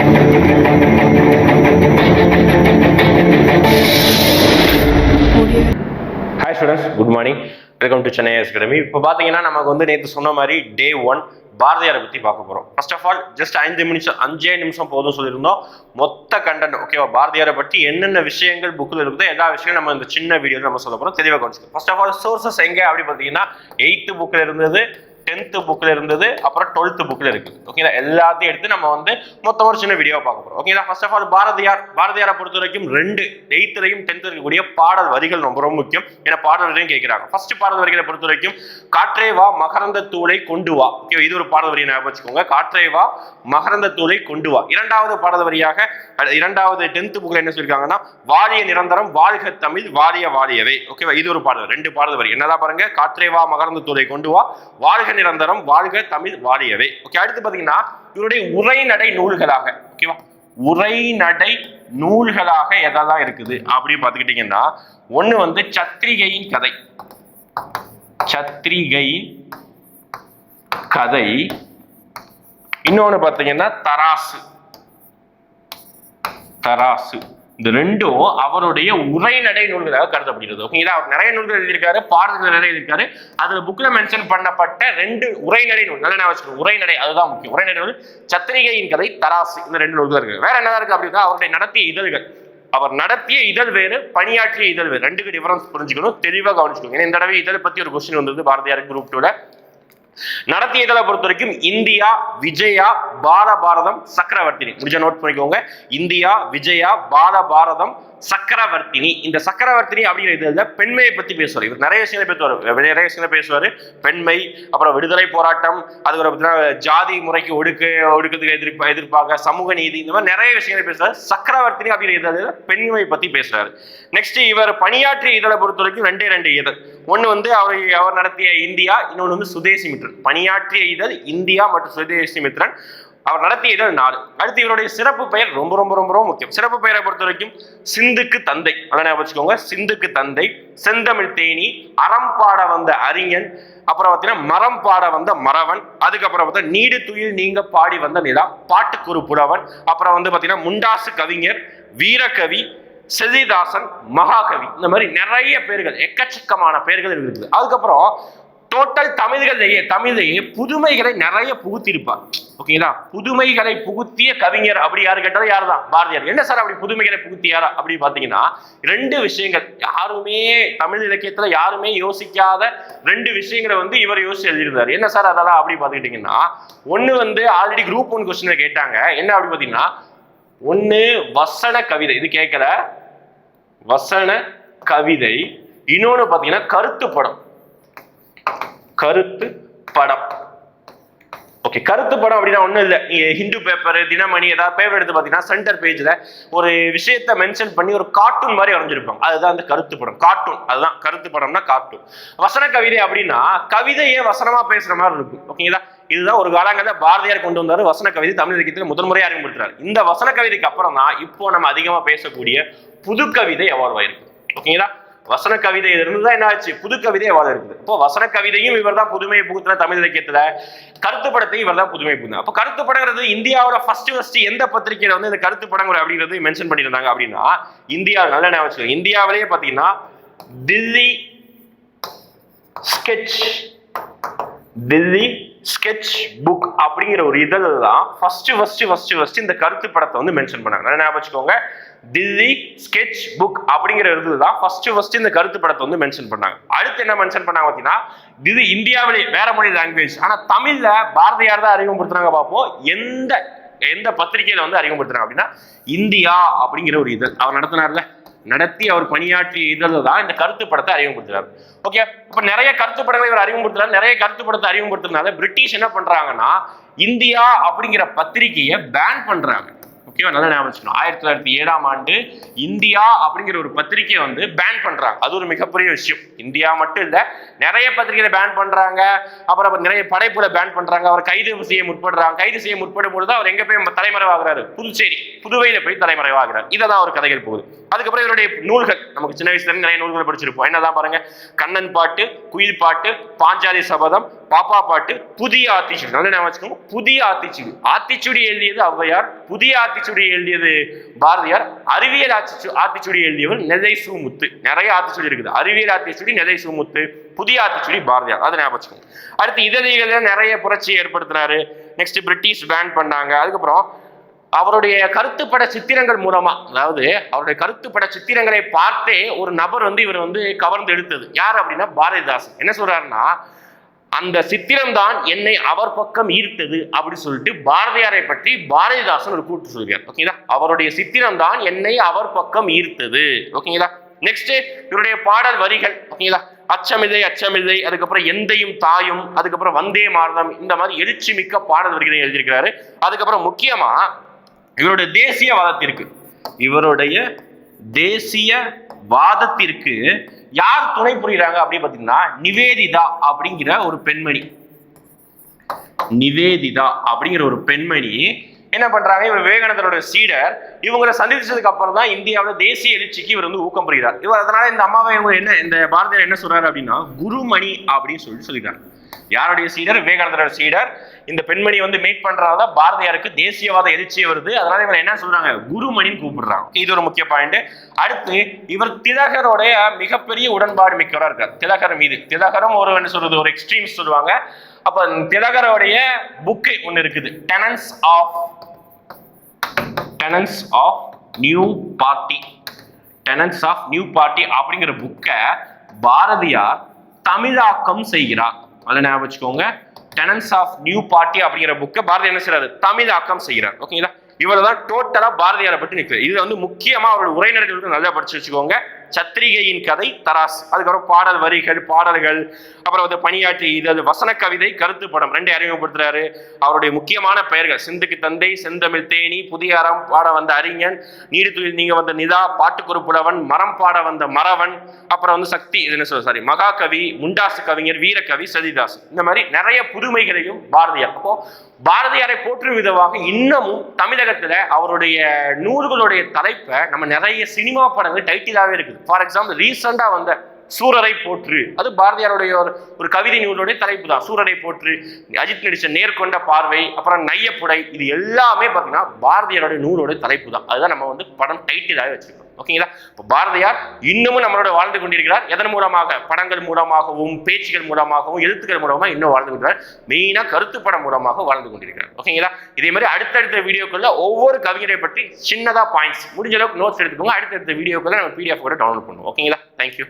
Hi students good morning welcome to Chennai academy இப்போ பார்த்தீங்கன்னா நமக்கு வந்து நேற்று சொன்ன மாதிரி டே ஒன் பாரதியாரை பற்றி பார்க்க போகிறோம் ஃபர்ஸ்ட் ஆஃப் ஆல் ஜஸ்ட் ஐந்து நிமிஷம் அஞ்சே நிமிஷம் போதும் சொல்லியிருந்தோம். மொத்த கண்டென்ட் ஓகேவா பாரதியாரை பற்றி என்னென்ன விஷயங்கள் புக்கில் இருக்குதோ எல்லா விஷயம் நம்ம இந்த சின்ன வீடியோவில் நம்ம சொல்ல போகிறோம் தெளிவாக கவனிச்சுக்கோங்க. ஃபர்ஸ்ட் ஆஃப் ஆல் சோர்சஸ் எங்கே அப்படி பார்த்தீங்கன்னா எயித்து புக்கில் இருந்தது. டென்த்து புக்கில் இருந்தது அப்புறம் டுவெல்த்து புக்கில் இருக்குது ஓகேங்களா எல்லாத்தையும் எடுத்து நம்ம வந்து மொத்தம் ஒரு சின்ன வீடியோ பார்க்க போகிறோம் ஓகேங்களா ஃபர்ஸ்ட் ஆஃப் ஆல் பாரதியார் பாரதியாரை பொறுத்த வரைக்கும் ரெண்டு எயித்துலையும் டென்த் இருக்கக்கூடிய பாடல் வரிகள் ரொம்ப ரொம்ப முக்கியம். ஏன்னா பாடல் வரியும் கேட்குறாங்க. ஃபர்ஸ்ட் பாடல் வரிகளை பொறுத்த வரைக்கும் காற்றே வா மகரந்த தூளை கொண்டு வா. ஓகே இது ஒரு பாடல் வரியை ஞாபகம் வச்சுக்கோங்க. காற்றே வா மகரந்த தூளை கொண்டு வா. இரண்டாவது பாடல் வரியாக இரண்டாவது டென்த் புக்கில் என்ன சொல்லியிருக்காங்கன்னா வாலிய நிரந்தரம் வாழ்க தமிழ் வாலிய வாலியவை ஓகேவா இது ஒரு பாடல் ரெண்டு பாடல் வரி. என்னதான் பாருங்க. காற்றே வா மகரந்த தூளை கொண்டு வா வாழ்க நிரந்தரம் வாழ்க தமிழ் வாலியவை ஓகே அடுத்து பாத்தீங்கன்னா இவருடைய உரைநடை நூல்களாக ஓகேவா உரைநடை நூல்களாக எதெல்லாம் இருக்குது அப்படின்னு பார்த்துக்கிட்டீங்கன்னா ஒண்ணு வந்து சத்திரிகையின் கதை. சத்திரிகையின் கதை. இன்னொன்னு பார்த்தீங்கன்னா தராசு. தராசு. இந்த ரெண்டும் அவருடைய உரைநடை நூல்களாக கருதப்படுகிறது. ஓகேங்களா அவர் நிறைய நூல்கள் எழுதியிருக்காரு பாடல்கள் நிறைய எழுதியிருக்காரு. அதுல புக்ல மென்ஷன் பண்ணப்பட்ட ரெண்டு உரைநடை நூல் நல்ல நான் உரைநடை அதுதான் முக்கியம். உரைநடை நூல் சத்திரிகையின் கதை தராசு இந்த ரெண்டு நூல்கள் இருக்கு. வேற என்னதான் இருக்கு அப்படின்னா அவருடைய நடத்திய இதழ்கள். அவர் நடத்திய இதழ் வேறு பணியாற்றிய இதழ் வேறு. ரெண்டுக்கு டிஃபரன்ஸ் புரிஞ்சுக்கணும் தெளிவாக கவனிச்சுக்கணும் ஏன்னா இந்த தடவை இதழ் பத்தி ஒரு கொஸ்டின் வந்தது பாரதியார் குரூப் டூல நடத்திய இதழை பொறுத்த வரைக்கும் இந்தியா விஜயா பாலபாரதம் சக்கரவர்த்தினி. முடிஞ்ச நோட் பண்ணிக்கோங்க. இந்தியா விஜயா பாலபாரதம் சக்கரவர்த்தினி. இந்த சக்கரவர்த்தினி அப்படிங்கிற இதுல பெண்மையை பத்தி பேசுவார். இவர் நிறைய விஷயங்களை பேசுவார். நிறைய விஷயங்களை பேசுவார். பெண்மை அப்புறம் விடுதலை போராட்டம் அதுக்கப்புறம் பார்த்தீங்கன்னா ஜாதி முறைக்கு ஒடுக்க ஒடுக்கத்துக்கு எதிர்ப்பா எதிர்ப்பாக சமூக நீதி இந்த மாதிரி நிறைய விஷயங்களை பேசுறாரு சக்கரவர்த்தினி அப்படிங்கிற இதழில் பெண்மை பத்தி பேசுறாரு. நெக்ஸ்ட் இவர் பணியாற்றிய இதழை பொறுத்த வரைக்கும் ரெண்டே ரெண்டு இதழ். ஒன்று வந்து அவர் அவர் நடத்திய இந்தியா இன்னொன்று வந்து சுதேசி மித்ரன். பணியாற்றிய இதழ் இந்தியா மற்றும் சுதேசி மித்ரன். அவர் நடத்திய இதழ் நாலு. அடுத்து இவருடைய சிறப்பு பெயர் ரொம்ப ரொம்ப ரொம்ப ரொம்ப முக்கியம். சிறப்பு பெயரை பொறுத்த வரைக்கும் சிந்துக்கு தந்தை. நல்லா வச்சுக்கோங்க. சிந்துக்கு தந்தை செந்தமிழ் தேனி அறம் பாட வந்த அறிஞன் அப்புறம் பார்த்தீங்கன்னா மரம் பாட வந்த மறவன் அதுக்கப்புறம் பார்த்தா நீடு துயில் நீங்க பாடி வந்த நிலா பாட்டுக்குரு புலவன் அப்புறம் வந்து பார்த்தீங்கன்னா முண்டாசு கவிஞர் வீரகவி செதிதாசன் மகாகவி. இந்த மாதிரி நிறைய பேர்கள் எக்கச்சக்கமான பேர்கள் இருக்குது. அதுக்கப்புறம் டோட்டல் தமிழ்களிலேயே தமிழிலேயே புதுமைகளை நிறைய புகுத்திருப்பார். ஓகேங்களா புதுமைகளை புகுத்திய கவிஞர் அப்படி யாரு கேட்டாலும் யார் தான் பாரதியார். என்ன சார் அப்படி புதுமைகளை புகுத்தியாரா அப்படின்னு பார்த்தீங்கன்னா ரெண்டு விஷயங்கள். யாருமே தமிழ் இலக்கியத்துல யாருமே யோசிக்காத ரெண்டு விஷயங்களை வந்து இவர் யோசிச்சு எழுதியிருந்தார். என்ன சார் அதெல்லாம் அப்படி பார்த்துக்கிட்டீங்கன்னா ஒண்ணு வந்து ஆல்ரெடி குரூப் ஒன் கொஸ்டின்ல கேட்டாங்க. என்ன அப்படி பார்த்தீங்கன்னா ஒண்ணு வசன கவிதை. இது கேட்கல. வசன கவிதை. இன்னொன்னு பார்த்தீங்கன்னா கருத்து படம். கருத்து படம். ஓகே கருத்து படம் அப்படின்னா ஒன்றும் இல்லை. ஹிந்து பேப்பர் தினமணி ஏதாவது பேப்பர் எடுத்து பார்த்தீங்கன்னா சென்டர் பேஜில் ஒரு விஷயத்தை மென்ஷன் பண்ணி ஒரு கார்ட்டூன் மாதிரி வரைஞ்சிருப்பாங்க. அதுதான் அந்த கருத்து படம். கார்ட்டூன் அதுதான் கருத்து படம்னா கார்ட்டூன் வசன கவிதை அப்படின்னா கவிதையே வசனமாக பேசுகிற மாதிரி இருக்கும். ஓகேங்களா இதுதான் ஒரு காலங்களில் பாரதியார் கொண்டு வந்தார் வசன கவிதை தமிழ் இலக்கியத்தில் முதன்முறையாக அறிமுகப்படுத்துறாரு. இந்த வசன கவிதைக்கு அப்புறம் தான் இப்போ நம்ம அதிகமாக பேசக்கூடிய புது கவிதை எவால்வ் ஆயிருக்கு ஓகேங்களா வசன கவிதை இருந்து தான் என்ன ஆச்சு புது கவிதை எவ்வளவு இருக்குது. இப்போ வசன கவிதையும் இவர் தான் புதுமையை புகுத்தின தமிழ் இலக்கியத்துல கருத்து படத்தையும் இவர் தான் புதுமை புகுத்தின. அப்போ கருத்து படங்கிறது இந்தியாவோட ஃபர்ஸ்ட் ஃபர்ஸ்ட் எந்த பத்திரிகையில வந்து இந்த கருத்து படங்கள் அப்படிங்கிறது மென்ஷன் பண்ணியிருந்தாங்க அப்படின்னா இந்தியா நல்ல ஞாபகம் இந்தியாவிலேயே பார்த்தீங்கன்னா Delhi sketch Delhi sketch book அப்படிங்கிற ஒரு இதழ் தான் ஃபர்ஸ்ட் ஃபர்ஸ்ட் ஃபர்ஸ்ட் ஃபர்ஸ்ட் இந்த கருத்து படத்தை வந்து மென்ஷன் பண்ணாங்க. நல்லா ஞாபகம் வச்சுக்கோங்க. தில்லி ஸ்கெட்ச் புக் அப்படிங்கிற இடத்துல தான் ஃபர்ஸ்ட் ஃபர்ஸ்ட் இந்த கருத்து படத்தை வந்து மென்ஷன் பண்ணாங்க. அடுத்து என்ன மென்ஷன் பண்ணாங்க பார்த்தீங்கன்னா இது இந்தியாவிலே வேற மொழி லாங்குவேஜ் ஆனால் தமிழில் பாரதியார் தான் அறிமுகப்படுத்துறாங்க பார்ப்போம் எந்த எந்த பத்திரிகையில வந்து அறிமுகப்படுத்துறாங்க அப்படின்னா இந்தியா அப்படிங்கிற ஒரு இதழ். அவர் நடத்தினார்ல? நடத்தி அவர் பணியாற்றி இதழில் தான் இந்த கருத்து படத்தை அறிமுகப்படுத்துறாரு. ஓகே இப்ப நிறைய கருத்து படங்களை இவர் அறிமுகப்படுத்துறாரு. நிறைய கருத்து படத்தை அறிமுகப்படுத்துறதுனால பிரிட்டிஷ் என்ன பண்றாங்கன்னா இந்தியா அப்படிங்கிற பத்திரிகையை பேன் பண்றாங்க. ஓகேவா நல்லா ஞாபகம் வச்சுக்கணும். ஆயிரத்தி தொள்ளாயிரத்தி ஏழாம் ஆண்டு இந்தியா அப்படிங்கிற ஒரு பத்திரிகையை வந்து பேன் பண்றாங்க. அது ஒரு மிகப்பெரிய விஷயம். இந்தியா மட்டும் இல்ல நிறைய பத்திரிகைகளை பேன் பண்றாங்க. அப்புறம் நிறைய படைப்புல பேன் பண்றாங்க. அவர் கைது செய்ய முற்படுறாங்க. கைது செய்ய முற்படும் பொழுது அவர் எங்க போய் தலைமறைவாகிறாரு? புதுச்சேரி. புதுவையில போய் தலைமறைவாகிறார். இதை தான் ஒரு கதைகள் போகுது. அதுக்கப்புறம் இவருடைய நூல்கள். நமக்கு சின்ன வயசுல இருந்து நிறைய நூல்கள் படிச்சிருப்போம். என்னதான் பாருங்க? கண்ணன் பாட்டு குயில் பாட்டு பாஞ்சாலி சபதம் பாப்பா பாட்டு புதிய ஆத்திச்சூடி. நல்ல ஞாபகம் வச்சுக்கோங்க. புதிய ஆத்திச்சூடி. ஆத்திச்சூடி எழுதியது ஔவையார் புதிய ஆத்திச்சூடி எழுதியது பாரதியார் அறிவியல் ஆத்திச்சு ஆத்திச்சூடி எழுதியவர் நெல்லை சுமுத்து. நிறைய ஆத்திச்சூடி இருக்குது. அறிவியல் ஆத்திச்சூடி நெல்லை சுமுத்து புதிய ஆத்திச்சூடி பாரதியார். அதை ஞாபகம் வச்சுக்கோங்க. அடுத்து இதழிகளில் நிறைய புரட்சியை ஏற்படுத்தினாரு. நெக்ஸ்ட் பிரிட்டிஷ் பேன் பண்ணாங்க. அதுக்கப்புறம் அவருடைய கருத்துப்பட சித்திரங்கள் மூலமா அதாவது அவருடைய கருத்துப்பட சித்திரங்களை பார்த்தே ஒரு நபர் வந்து இவர் வந்து கவர்ந்து எடுத்தது யார் அப்படின்னா பாரதிதாசன். என்ன சொல்றாருன்னா அந்த சித்திரம் தான் என்னை அவர் பக்கம் ஈர்த்தது அப்படி சொல்லிட்டு பாரதியாரை பற்றி பாரதிதாசன் ஒரு கூட்டு சொல்கிறார். ஓகேங்களா அவருடைய சித்திரம் தான் என்னை அவர் பக்கம் ஈர்த்தது. ஓகேங்களா நெக்ஸ்ட் இவருடைய பாடல் வரிகள் ஓகேங்களா அச்சமில்லை அச்சமில்லை அதுக்கப்புறம் எந்தையும் தாயும் அதுக்கப்புறம் வந்தே மாரதம் இந்த மாதிரி எழுச்சி மிக்க பாடல் வரிகளை எழுதியிருக்கிறாரு. அதுக்கப்புறம் முக்கியமா இவருடைய தேசிய வாதத்திற்கு இவருடைய தேசிய வாதத்திற்கு யார் துணை புரியுறாங்க அப்படின்னு பார்த்தீங்கன்னா நிவேதிதா அப்படிங்கிற ஒரு பெண்மணி. நிவேதிதா அப்படிங்கிற ஒரு பெண்மணி என்ன பண்றாங்க? இவர் விவேகானந்தரோட சீடர். இவங்களை சந்திச்சதுக்கு அப்புறம் தான் இந்தியாவில் தேசிய எழுச்சிக்கு இவர் வந்து ஊக்கம் புரிகிறார். இவர் அதனால இந்த அம்மாவை இவங்க என்ன இந்த பாரதியார் என்ன சொல்றாரு அப்படின்னா குருமணி அப்படின்னு சொல்லி சொல்லிட்டார். யாருடைய சீடர்? விவேகானந்தரோட சீடர். இந்த பெண்மணி வந்து மீட் பண்றதால பாரதியாருக்கு தேசியவாத எதிர்ச்சியை வருது. அதனால இவங்க என்ன சொல்றாங்க? குருமணின்னு கூப்பிடுறாங்க. இது ஒரு முக்கிய பாயிண்ட் அடுத்து இவர் திலகருடைய மிகப்பெரிய உடன்பாடு மிக்கவராக இருக்கார். திலகர் மீது. திலகரும் ஒரு என்ன சொல்றது? ஒரு எக்ஸ்ட்ரீம்ஸ் சொல்லுவாங்க. அப்ப திலகருடைய புக்கு ஒன்று இருக்குது. Tenets of tenets of new party tenets of new party அப்படிங்கிற புக்கை பாரதியார் தமிழாக்கம் செய்கிறார். அதை ஞாபகம் வச்சுக்கோங்க. டெனன்ஸ் ஆஃப் நியூ பார்ட்டி அப்படிங்கிற புக்கை பாரதி என்ன செய்யறாரு தமிழாக்கம் செய்கிறார். ஓகேங்களா இவர் தான் டோட்டலாக பாரதியாரை பற்றி நிற்கிறார். இதுல வந்து முக்கியமாக அவரோட உரைநடைகளுக்கு நல்லா படிச்சு வச்சுக்கோங்க. சத்திரிகையின் கதை தராஸ். அதுக்கப்புறம் பாடல் வரிகள் பாடல்கள் அப்புறம் வந்து பணியாற்றி இது வசன கவிதை கருத்து படம் ரெண்டே அறிமுகப்படுத்துறாரு. அவருடைய முக்கியமான பெயர்கள் சிந்துக்கு தந்தை செந்தமிழ் தேனி புதிய அறம் பாட வந்த அறிஞன் நீடித்துயில் நீங்க வந்த நிதா பாட்டுக்குறு புலவன் மரம் பாட வந்த மறவன் அப்புறம் வந்து சக்தி இது என்ன சொல்ல சாரி மகாகவி முண்டாசு கவிஞர் வீரகவி சதிதாஸ் இந்த மாதிரி நிறைய புதுமைகளையும் பாரதியார். அப்போ பாரதியாரை போற்றும் விதமாக இன்னமும் தமிழகத்துல அவருடைய நூல்களுடைய தலைப்பை நம்ம நிறைய சினிமா படங்கள் டைட்டிலாகவே இருக்குது. ஃபார் எக்ஸாம்பிள் ரீசெண்டாக வந்த சூரரை போற்று. அது பாரதியாருடைய ஒரு ஒரு கவிதை நூலுடைய தலைப்பு தான் சூரரை போற்று அஜித் நடிச்ச நேர்கொண்ட பார்வை அப்புறம் நையப்புடை இது எல்லாமே பார்த்தீங்கன்னா பாரதியாருடைய நூலோடைய தலைப்பு தான் அதுதான் நம்ம வந்து படம் டைட்டிலாகவே வச்சுருக்கோம். ஓகேங்களா? இப்போ பாரதியார் இன்னமும் நம்மளோட வாழ்ந்து கொண்டிருக்கிறார். எதன் மூலமாக? படங்கள் மூலமாகவும் பேச்சுகள் மூலமாகவும் எழுத்துக்கள் மூலமாக இன்னும் வாழ்ந்து கொண்டிருக்கிறார். மெயினாக கருத்துப்படம் மூலமாக வாழ்ந்து கொண்டிருக்கிறார். ஓகேங்களா? இதே மாதிரி அடுத்தடுத்த வீடியோக்குள்ள ஒவ்வொரு கவிஞரை பற்றி சின்னதாக பாயிண்ட்ஸ் முடிஞ்ச அளவுக்கு நோட்ஸ் எடுத்துக்கோங்க. அடுத்தடுத்த வீடியோக்குள்ள நம்ம பிடிஎஃப் கூட டவுன்லோட் பண்ணுவோம். ஓகேங்களா? தேங்க்யூ